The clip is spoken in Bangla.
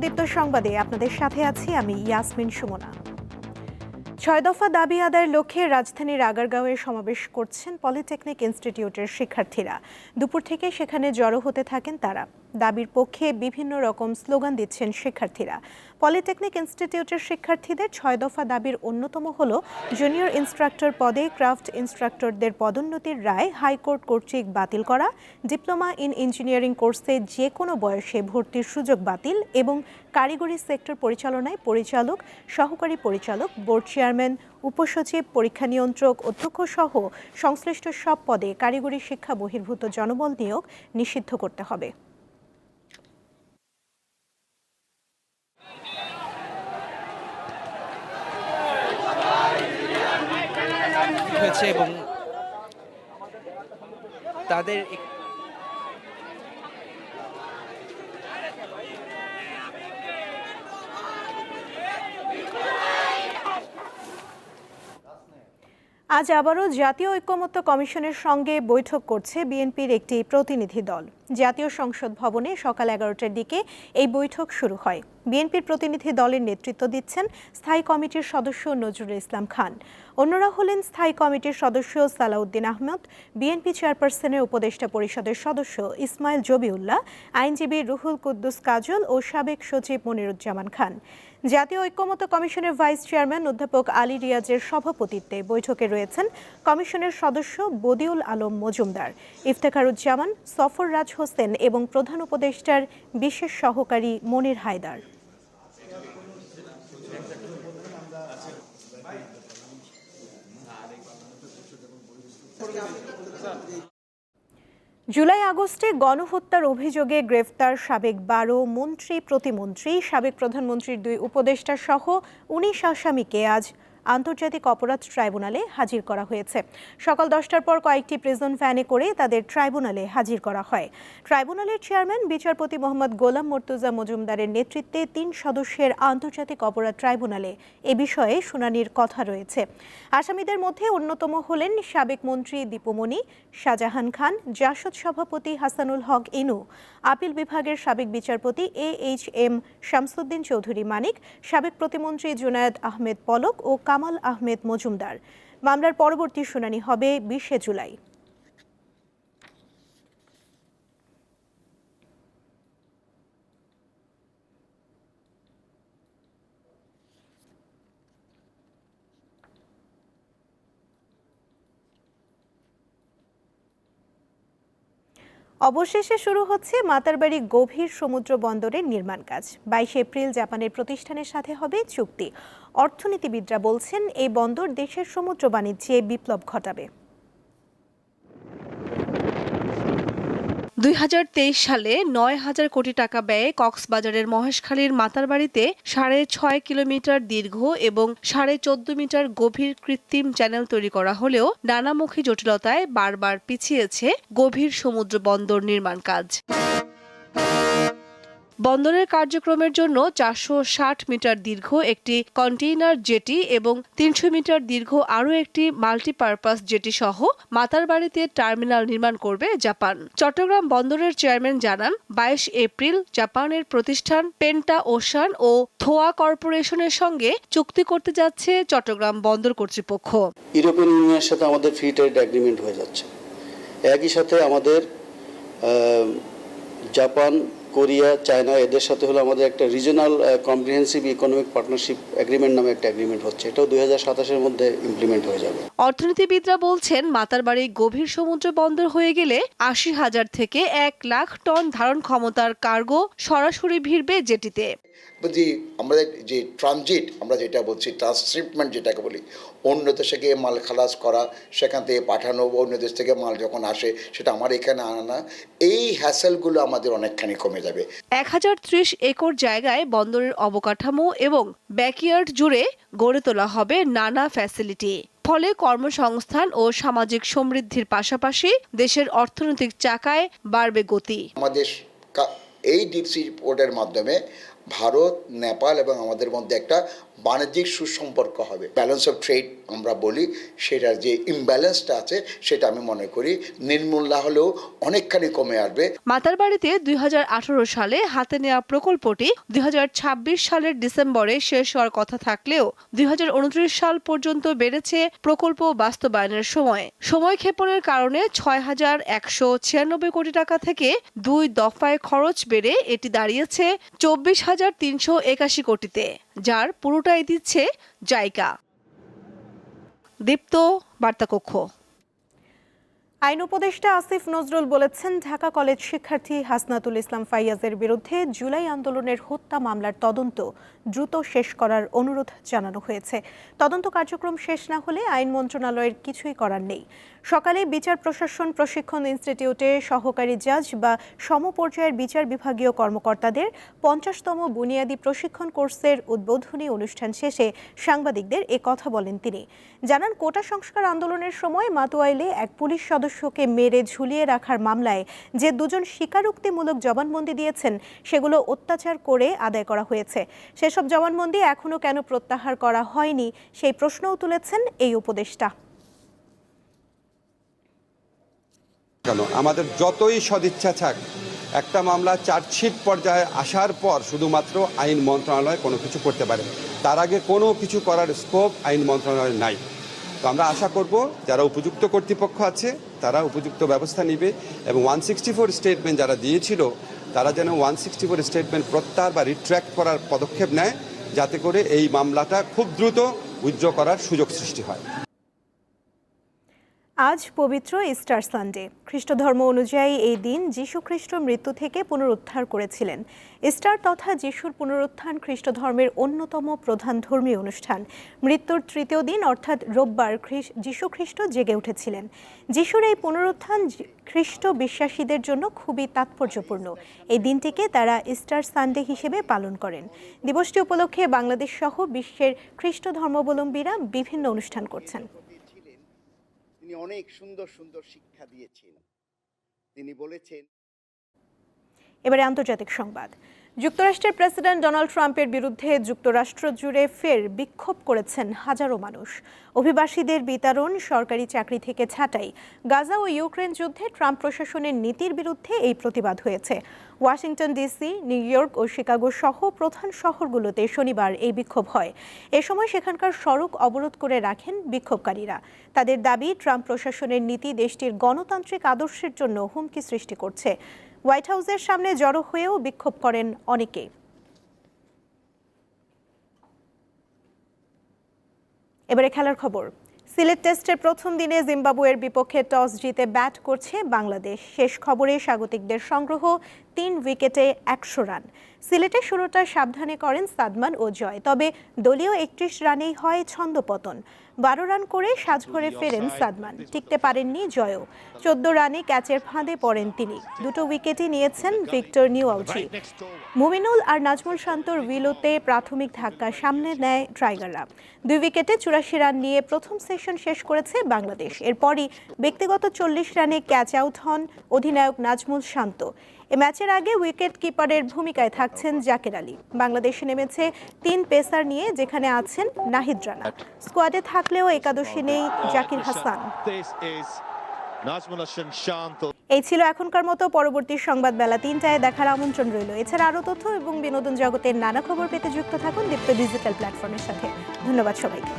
আলোদীপ্ত সংবাদে আপনাদের সাথে আছি আমি ইয়াসমিন সুমনা। ছয় দফা দাবি আদায়ের লক্ষ্যে রাজধানীর আগারগাঁওয়ে সমাবেশ করছেন পলিটেকনিক ইনস্টিটিউটের শিক্ষার্থীরা। দুপুর থেকে সেখানে জড়ো হতে থাকেন তারা। দাবির পক্ষে বিভিন্ন রকম স্লোগান দিচ্ছেন শিক্ষার্থীরা। পলিটেকনিক ইনস্টিটিউটের শিক্ষার্থীদের ছয় দফা দাবির অন্যতম হল, জুনিয়র ইনস্ট্রাক্টর পদে ক্রাফট ইনস্ট্রাক্টরদের পদোন্নতির রায় হাইকোর্ট কর্তৃক বাতিল করা, ডিপ্লোমা ইন ইঞ্জিনিয়ারিং কোর্সে যে কোনো বয়সে ভর্তির সুযোগ বাতিল এবং কারিগরি সেক্টর পরিচালনায় পরিচালক, সহকারী পরিচালক, বোর্ড চেয়ারম্যান, উপসচিব, পরীক্ষা নিয়ন্ত্রক, অধ্যক্ষ সহ সংশ্লিষ্ট সব পদে কারিগরি শিক্ষা বহির্ভূত জনবল নিয়োগ নিষিদ্ধ করতে হবে। হয়েছে এবং তাদের আজ আবারও জাতীয় ঐক্যমত্য কমিশনের সঙ্গে বৈঠক করছে বিএনপির একটি প্রতিনিধি দল। জাতীয় সংসদ ভবনে সকাল এগারোটার দিকে এই বৈঠক শুরু হয়। বিএনপির প্রতিনিধি দলের নেতৃত্ব দিচ্ছেন স্থায়ী কমিটির সদস্য নজরুল ইসলাম খান। অন্যরা হলেন স্থায়ী কমিটির সদস্য সালাউদ্দিন আহমদ, বিএনপি চেয়ারপারসনের উপদেষ্টা পরিষদের সদস্য ইসমাইল জবিউল্লাহ, আইনজীবী রুহুল কুদ্দুস কাজল ও সাবেক সচিব মনিরুজ্জামান খান। জাতীয় ঐক্যমত্য কমিশনের ভাইস চেয়ারম্যান অধ্যাপক আলী রিয়াজের সভাপতিত্বে বৈঠকে রয়েছেন কমিশনের সদস্য বদিউল আলম মজুমদার, ইফতেখারুজ্জামান, সফর রাজ হোসেন এবং প্রধান উপদেষ্টার বিশেষ সহকারী মনির হায়দার। জুলাই আগস্টে গণহত্যার অভিযোগে গ্রেফতার সাবেক বারো মন্ত্রী, প্রতিমন্ত্রী, সাবেক প্রধানমন্ত্রীর দুই উপদেষ্টা সহ উনিশ আসামিকে আজ আন্তর্জাতিক অপরাধ ট্রাইব্যুনালে হাজির করা হয়েছে। সকাল দশটার পর কয়েকটি প্রিজন ভ্যানে করে তাদের ট্রাইব্যুনালে হাজির করা হয়। ট্রাইব্যুনালের চেয়ারম্যান, বিচারপতি মোহাম্মদ গোলাম মর্তুজা মজুমদারের নেতৃত্বে তিন সদস্যের আন্তর্জাতিক অপরাধ ট্রাইব্যুনালে এ বিষয়ে শুনানির কথা রয়েছে। আসামিদের মধ্যে অন্যতম হলেন সাবেক মন্ত্রী দীপুমণি শাহজাহান খান, জাসদ সভাপতি হাসানুল হক ইনু, আপিল বিভাগের সাবেক বিচারপতি A H M Shamsuddin Chowdhury Manik, সাবেক প্রতিমন্ত্রী জুনায়েদ আহমেদ পলক ও কামাল আহমেদ মজুমদার। মামলার পরবর্তী শুনানি হবে বিশে জুলাই। অবশেষে শুরু হচ্ছে মাতারবাড়ি গভীর সমুদ্র বন্দরের নির্মাণ কাজ। বাইশে এপ্রিল জাপানের প্রতিষ্ঠানের সাথে হবে চুক্তি। অর্থনীতিবিদরা বলছেন, এই বন্দর দেশের সমুদ্র বাণিজ্যে বিপ্লব ঘটাবে। দুই হাজার তেইশ সালে নয় হাজার কোটি টাকা ব্যয়ে কক্সবাজারের মহেশখালীর মাতারবাড়িতে সাড়ে ছয় কিলোমিটার দীর্ঘ এবং সাড়ে চোদ্দ মিটার গভীর কৃত্রিম চ্যানেল তৈরি করা হলেও নানামুখী জটিলতায় বারবার পিছিয়েছে গভীর সমুদ্র বন্দর নির্মাণ কাজ। বন্দরের কার্যক্রমের জন্য চারশো ষাট মিটার দীর্ঘ একটি কন্টেইনার জেটি এবং তিনশো মিটার দীর্ঘ আরও একটি মাল্টিপারপাস জেটি সহ মাতারবাড়িতে টার্মিনাল নির্মাণ করবে জাপান। চট্টগ্রাম বন্দরের চেয়ারম্যান জানান, বাইশ এপ্রিল জাপানের প্রতিষ্ঠান পেন্টা ওশান ও থোয়া কর্পোরেশনের সঙ্গে চুক্তি করতে যাচ্ছে চট্টগ্রাম বন্দর কর্তৃপক্ষ। ইউরোপিয়ান ইউনিয়নের সাথে আমাদের ফ্রি ট্রেড অ্যাগ্রিমেন্ট হয়ে যাচ্ছে। একই সাথে আমাদের জাপান কোরিয়া, চায়না, এদের সাথে হলো আমাদের একটা regional comprehensive economic partnership agreement নামে একটা এগ্রিমেন্ট হচ্ছে। এটাও দুই হাজার সাতাশের মধ্যে ইমপ্লিমেন্ট হয়ে যাবে। অর্থনীতিবিদরা বলছেন মাতারবাড়ি গভীর সমুদ্র বন্দর হয়ে গেলে আশি হাজার থেকে এক লাখ টন ধারণ ক্ষমতার কার্গো সরাসরি ভিড়বে জেটিতে। যে আমাদের যে ট্রানজিট আমরা যেটা বলছি ট্রান্সশিপমেন্ট যেটাকে বলি অন্য দেশে গিয়ে মাল খালাস করা সেখান থেকে পাঠানো অন্য দেশ থেকে মাল যখন আসে সেটা আমার এখানে আনা এই হ্যাসেলগুলো আমাদের অনেকখানি কমে যাবে। এক হাজার ত্রিশ একর জায়গায় বন্দরের অবকাঠামো এবং ব্যাকইয়ার্ড জুড়ে গড়ে তোলা হবে নানা ফ্যাসিলিটি ফলে কর্মসংস্থান ও সামাজিক সমৃদ্ধির পাশাপাশি দেশের অর্থনৈতিক চাকায় বাড়বে গতি। আমাদের এই ডিপ সি পোর্টের মাধ্যমে ভারত, নেপাল এবং আমাদের মধ্যে একটা বাণিজ্যিক সুসম্পর্ক হবে। ব্যালেন্স অফ ট্রেড আমরা বলি, সেটার যে ইমব্যালেন্সটা আছে, সেটা আমি মনে করি নির্মূল না হলেও অনেকখানি কমে আসবে। মাতার মাতারবাড়িতে দু হাজার আঠারো সালে হাতে নেওয়া প্রকল্পটি দু হাজার ছাব্বিশ সালের ডিসেম্বরে শেষ হওয়ার কথা থাকলেও দুই হাজার উনত্রিশ সাল পর্যন্ত বেড়েছে প্রকল্প বাস্তবায়নের সময়। সময় ক্ষেপণের কারণে ছয় হাজার একশো ছিয়ানব্বই কোটি টাকা থেকে দুই দফায় খরচ বেড়ে এটি দাঁড়িয়েছে চব্বিশ হাজার তিনশো একাশি কোটিতে, যার পুরোটাই দিচ্ছে জায়গা দীপ্ত বার্তাকক্ষ। আইন উপদেষ্টা আসিফ নজরুল বলেছেন, ঢাকা কলেজ শিক্ষার্থী হাসনাতুল ইসলাম ফাইয়াজের বিরুদ্ধে জুলাই আন্দোলনের হত্যা মামলার তদন্ত দ্রুত শেষ করার অনুরোধ জানানো হয়েছে। তদন্ত কার্যক্রম শেষ না হলে আইন মন্ত্রণালয়ের কিছুই করার নেই। সকালে বিচার প্রশাসন, প্রশিক্ষণ ইনস্টিটিউটে সহকারী জাজ বা সমপর্যায়ের বিচার বিভাগীয় কর্মকর্তাদের পঞ্চাশতম বুনিয়াদী প্রশিক্ষণ কোর্সের উদ্বোধনী অনুষ্ঠান শেষে সাংবাদিকদের এ কথা বলেন তিনি। জানান, কোটা সংস্কার আন্দোলনের সময় মাতুয়াইলে এক পুলিশ সদস্যকে মেরে ঝুলিয়ে রাখার মামলায় যে দুজন স্বীকারোক্তিমূলক জবানবন্দি দিয়েছেন, সেগুলো অত্যাচার করে আদায় করা হয়েছে। সেসব জবানবন্দি এখনও কেন প্রত্যাহার করা হয়নি, সেই প্রশ্নও তুলেছেন এই উপদেষ্টা। কেন? আমাদের যতই সদিচ্ছা থাক, একটা মামলা চার্জশিট পর্যায়ে আসার পর শুধুমাত্র আইন মন্ত্রণালয় কোনো কিছু করতে পারে তার আগে কোনো কিছু করার স্কোপ আইন মন্ত্রণালয় নাই। তো আমরা আশা করব যারা উপযুক্ত কর্তৃপক্ষ আছে, তারা উপযুক্ত ব্যবস্থা নিবে এবং ওয়ান সিক্সটি ফোর স্টেটমেন্ট যারা দিয়েছিল, তারা যেন ওয়ান সিক্সটি ফোর স্টেটমেন্ট প্রত্যাহার বা রিট্র্যাক্ট করার পদক্ষেপ নেয়, যাতে করে এই মামলাটা খুব দ্রুত উইথড্র করার সুযোগ সৃষ্টি হয়। আজ পবিত্র ইস্টার সানডে। খ্রিস্ট ধর্ম অনুযায়ী এই দিন যীশু খ্রিস্ট মৃত্যু থেকে পুনরুদ্ধার করেছিলেন। ইস্টার তথা যিশুর পুনরুত্থান খ্রিস্ট ধর্মের অন্যতম প্রধান ধর্মীয় অনুষ্ঠান। মৃত্যুর তৃতীয় দিন, অর্থাৎ রোববার যীশু খ্রিস্ট জেগে উঠেছিলেন। যিশুর এই পুনরুত্থান খ্রিস্ট বিশ্বাসীদের জন্য খুবই তাৎপর্যপূর্ণ। এই দিনটিকে তারা ইস্টার সানডে হিসেবে পালন করেন। দিবসটি উপলক্ষে বাংলাদেশ সহ বিশ্বের খ্রিস্ট ধর্মাবলম্বীরা বিভিন্ন অনুষ্ঠান করছেন। তিনি অনেক সুন্দর সুন্দর শিক্ষা দিয়েছেন। তিনি বলেছেন, এবারে আন্তর্জাতিক সংবাদ। যুক্তরাষ্ট্রের প্রেসিডেন্ট ডোনাল্ড ট্রাম্পের বিরুদ্ধে যুক্তরাষ্ট্র জুড়ে ফের বিক্ষোভ করেছেন হাজারো মানুষ। অভিবাসীদের বিতরণ, সরকারি চাকরি থেকে ছাঁটাই। গাজা ও ইউক্রেন যুদ্ধে ট্রাম্প প্রশাসনের নীতির বিরুদ্ধে এই প্রতিবাদ হয়েছে। ওয়াশিংটন ডিসি, নিউ ইয়র্ক ও শিকাগো সহ প্রধান শহরগুলোতে শনিবার এই বিক্ষোভ হয়। এ সময় সেখানকার সড়ক অবরোধ করে রাখেন বিক্ষোভকারীরা। তাদের দাবি, ট্রাম্প প্রশাসনের নীতি দেশটির গণতান্ত্রিক আদর্শের জন্য হুমকি সৃষ্টি করছে। হোয়াইট হাউসের সামনে জড়ো হয়েও বিক্ষোভ করেন অনেকে এবারে খেলার খবর। সিলেট টেস্টের প্রথম দিনে জিম্বাবুয়ের বিপক্ষে টস জিতে ব্যাট করছে বাংলাদেশ। শেষ খবরে স্বাগতিকদের সংগ্রহ, তিন উইকেটে একশো রান। সিলেটের শুরুটা সাবধানে করেন সাদমান ও জয়, তবে দলীয় একত্রিশ রানেই হয় ছন্দপতন। বারো রান করে সাজঘরে ফেরেন সাদমান। টিকতে পারেননি জয়ও। চোদ্দ রানে ক্যাচের ফাঁদে পড়েন তিনি। দুটো উইকেটই নিয়েছেন ভিক্টর নিউআউচি মুমিনুল আর নাজমুল শান্তর উইলোতে প্রাথমিক ধাক্কা সামনে নেয় ট্রাইগাররা। দুই উইকেটে চুরাশি রান নিয়ে প্রথম সেশন শেষ করেছে বাংলাদেশ। এরপরই ব্যক্তিগত চল্লিশ রানে ক্যাচ আউট হন অধিনায়ক নাজমুল শান্ত। এ ম্যাচের আগে উইকেট কিপারের ভূমিকায় থাকছেন জাকের আলী। বাংলাদেশে নেমেছে তিন পেসার নিয়ে যেখানে আছেন নাহিদ রানা। স্কোয়াডে থাকলেও একাদশী নেই জাকির হাসান. এই ছিল এখনকার মতো পরবর্তী সংবাদ বেলা তিনটায়। দেখার আমন্ত্রণ রইল। এছাড়া আরও তথ্য এবং বিনোদন জগতের নানা খবর পেতে যুক্ত থাকুন দীপ্ত ডিজিটাল প্ল্যাটফর্মের সাথে। ধন্যবাদ সবাইকে।